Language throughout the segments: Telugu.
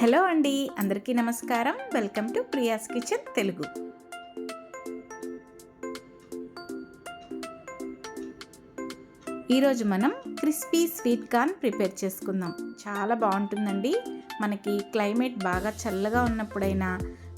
హలో అండి అందరికీ నమస్కారం. Welcome to Priya's kitchen Telugu. ఈరోజు మనం క్రిస్పీ స్వీట్ కార్న్ ప్రిపేర్ చేసుకుందాం. చాలా బాగుంటుందండి. మనకి క్లైమేట్ బాగా చల్లగా ఉన్నప్పుడైనా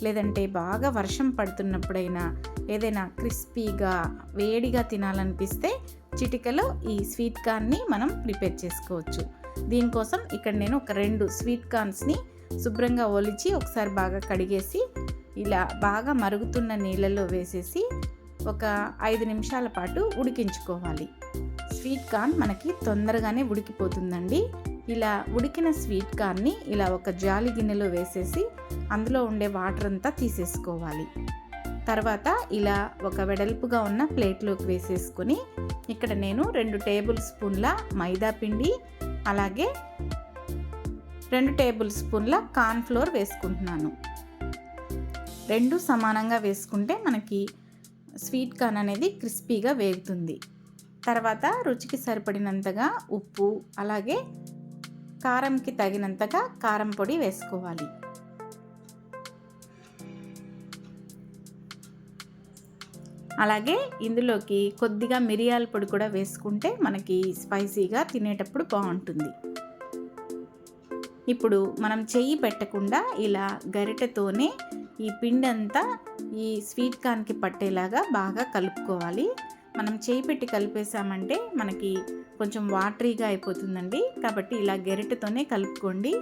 లేదంటే బాగా వర్షం పడుతున్నప్పుడైనా ఏదైనా క్రిస్పీగా వేడిగా తినాలనిపిస్తే చిటికలో ఈ స్వీట్ కార్న్ని మనం ప్రిపేర్ చేసుకోవచ్చు. దీనికోసం ఇక్కడ నేను ఒక రెండు స్వీట్ కార్న్స్ని శుభ్రంగా ఒలిచి ఒకసారి బాగా కడిగేసి ఇలా బాగా మరుగుతున్న నీళ్ళలో వేసేసి ఒక ఐదు నిమిషాల పాటు ఉడికించుకోవాలి. స్వీట్ కార్న్ మనకి తొందరగానే ఉడికిపోతుందండి. ఇలా ఉడికిన స్వీట్ కార్న్ని ఇలా ఒక జాలి గిన్నెలో వేసేసి అందులో ఉండే వాటర్ అంతా తీసేసుకోవాలి. తర్వాత ఇలా ఒక వెడల్పుగా ఉన్న ప్లేట్లోకి వేసేసుకొని ఇక్కడ నేను రెండు టేబుల్ స్పూన్ల మైదా పిండి అలాగే రెండు టేబుల్ స్పూన్ల కార్న్ఫ్లోర్ వేసుకుంటున్నాను. రెండు సమానంగా వేసుకుంటే మనకి స్వీట్ కార్న్ అనేది క్రిస్పీగా వేగుతుంది. తర్వాత రుచికి సరిపడినంతగా ఉప్పు అలాగే కారంకి తగినంతగా కారం పొడి వేసుకోవాలి. అలాగే ఇందులోకి కొద్దిగా మిరియాల పొడి కూడా వేసుకుంటే మనకి స్పైసీగా తినేటప్పుడు బాగుంటుంది. ఇప్పుడు మనం చెయ్యి పెట్టకుండా ఇలా గరిటెతోనే ఈ పిండి అంతా ఈ స్వీట్ కార్న్కి పట్టేలాగా బాగా కలుపుకోవాలి. మనం చేయి పెట్టి కలిపేసామంటే మనకి కొంచెం వాటరీగా అయిపోతుందండి. కాబట్టి ఇలా గెరిటతోనే కలుపుకోండి.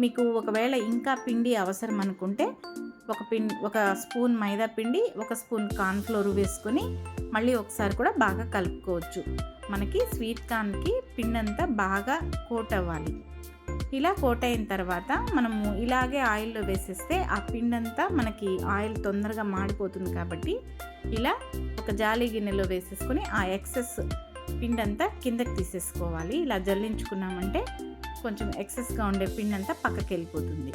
మీకు ఒకవేళ ఇంకా పిండి అవసరం అనుకుంటే ఒక పిన్ ఒక స్పూన్ మైదా పిండి ఒక స్పూన్ కార్న్ఫ్లోర్ వేసుకొని మళ్ళీ ఒకసారి కూడా బాగా కలుపుకోవచ్చు. మనకి స్వీట్ కార్న్కి పిండి అంతా బాగా కోట్ అవ్వాలి. ఇలా కోట్ అయిన తర్వాత మనము ఇలాగే ఆయిల్లో వేసేస్తే ఆ పిండంతా మనకి ఆయిల్ తొందరగా మాడిపోతుంది కాబట్టి ఇలా ఒక జాలి గిన్నెలో వేసేసుకొని ఆ ఎక్సెస్ పిండంతా కిందకి తీసేసుకోవాలి. ఇలా జల్లించుకున్నామంటే కొంచెం ఎక్సెస్గా ఉండే పిండంతా పక్కకి వెళ్ళిపోతుంది.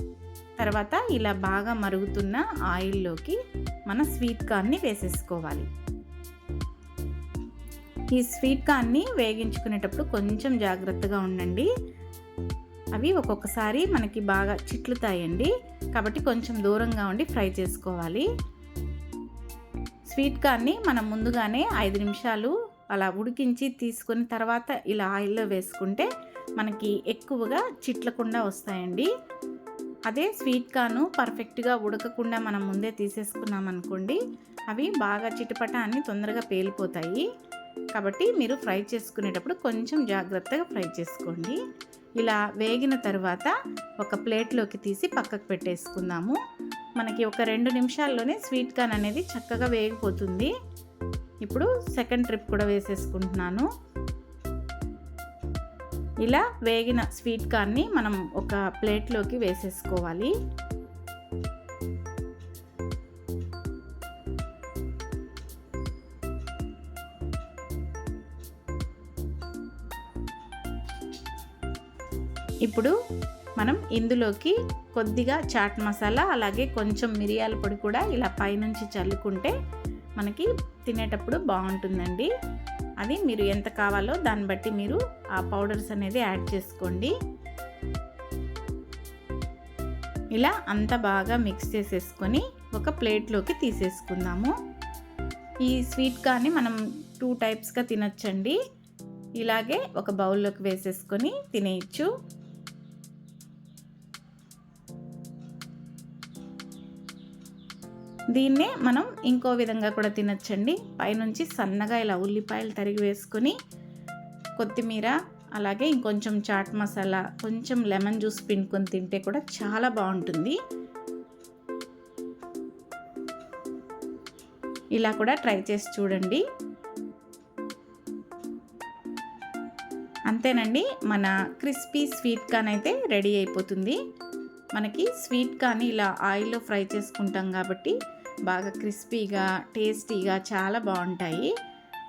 తర్వాత ఇలా బాగా మరుగుతున్న ఆయిల్లోకి మన స్వీట్ కార్న్ని వేసేసుకోవాలి. ఈ స్వీట్ కార్న్ని వేగించుకునేటప్పుడు కొంచెం జాగ్రత్తగా ఉండండి. అవి ఒక్కొక్కసారి మనకి బాగా చిట్లుతాయండి. కాబట్టి కొంచెం దూరంగా ఉండి ఫ్రై చేసుకోవాలి. స్వీట్ కార్న్ని మనం ముందుగానే ఐదు నిమిషాలు అలా ఉడికించి తీసుకొని తర్వాత ఇలా ఆయిల్లో వేసుకుంటే మనకి ఎక్కువగా చిట్లకుండా వస్తాయండి. అదే స్వీట్ కార్ను పర్ఫెక్ట్గా ఉడకకుండా మనం ముందే తీసేసుకున్నాం అనుకోండి అవి బాగా చిటపట అని తొందరగా పేలిపోతాయి. కాబట్టి మీరు ఫ్రై చేసుకునేటప్పుడు కొంచెం జాగ్రత్తగా ఫ్రై చేసుకోండి. ఇలా వేగిన తర్వాత ఒక ప్లేట్లోకి తీసి పక్కకు పెట్టేసుకుందాము. మనకి ఒక రెండు నిమిషాల్లోనే స్వీట్ కార్న్ అనేది చక్కగా వేగిపోతుంది. ఇప్పుడు సెకండ్ ట్రిప్ కూడా వేసేసుకుంటున్నాను. ఇలా వేగిన స్వీట్ కార్న్ని మనం ఒక ప్లేట్లోకి వేసేసుకోవాలి. ఇప్పుడు మనం ఇందులోకి కొద్దిగా చాట్ మసాలా అలాగే కొంచెం మిరియాల పొడి కూడా ఇలా పైనుంచి చల్లుకుంటే మనకి తినేటప్పుడు బాగుంటుందండి. అది మీరు ఎంత కావాలో దాన్ని బట్టి మీరు ఆ పౌడర్స్ అనేది యాడ్ చేసుకోండి. ఇలా అంత బాగా మిక్స్ చేసేసుకొని ఒక ప్లేట్లోకి తీసేసుకుందాము. ఈ స్వీట్ కానీ మనం టూ టైప్స్గా తినచ్చండి. ఇలాగే ఒక బౌల్లోకి వేసేసుకొని తినేయచ్చు. దీన్నే మనం ఇంకో విధంగా కూడా తినచ్చండి. పైనుంచి సన్నగా ఇలా ఉల్లిపాయలు తరిగి వేసుకొని కొత్తిమీర అలాగే ఇంకొంచెం చాట్ మసాలా కొంచెం లెమన్ జ్యూస్ పిండుకొని తింటే కూడా చాలా బాగుంటుంది. ఇలా కూడా ట్రై చేసి చూడండి. అంతేనండి మన క్రిస్పీ స్వీట్ కార్న్ అయితే రెడీ అయిపోతుంది. మనకి స్వీట్ కానీ ఇలా ఆయిల్లో ఫ్రై చేసుకుంటాం కాబట్టి బాగా క్రిస్పీగా టేస్టీగా చాలా బాగుంటాయి.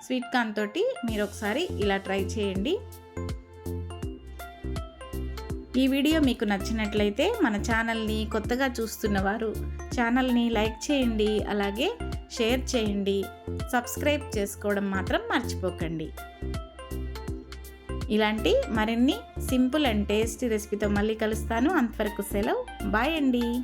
స్వీట్ కార్న్ తోటి మీరు ఒకసారి ఇలా ట్రై చేయండి. ఈ వీడియో మీకు నచ్చినట్లయితే మన ఛానల్ని కొత్తగా చూస్తున్నవారు ఛానల్ని లైక్ చేయండి అలాగే షేర్ చేయండి. సబ్స్క్రైబ్ చేసుకోవడం మాత్రం మర్చిపోకండి. ఇలాంటి మరిన్ని సింపుల్ అండ్ టేస్టీ రెసిపీతో మళ్ళీ కలుస్తాను. అంతవరకు సెలవు. బాయ్ అండి.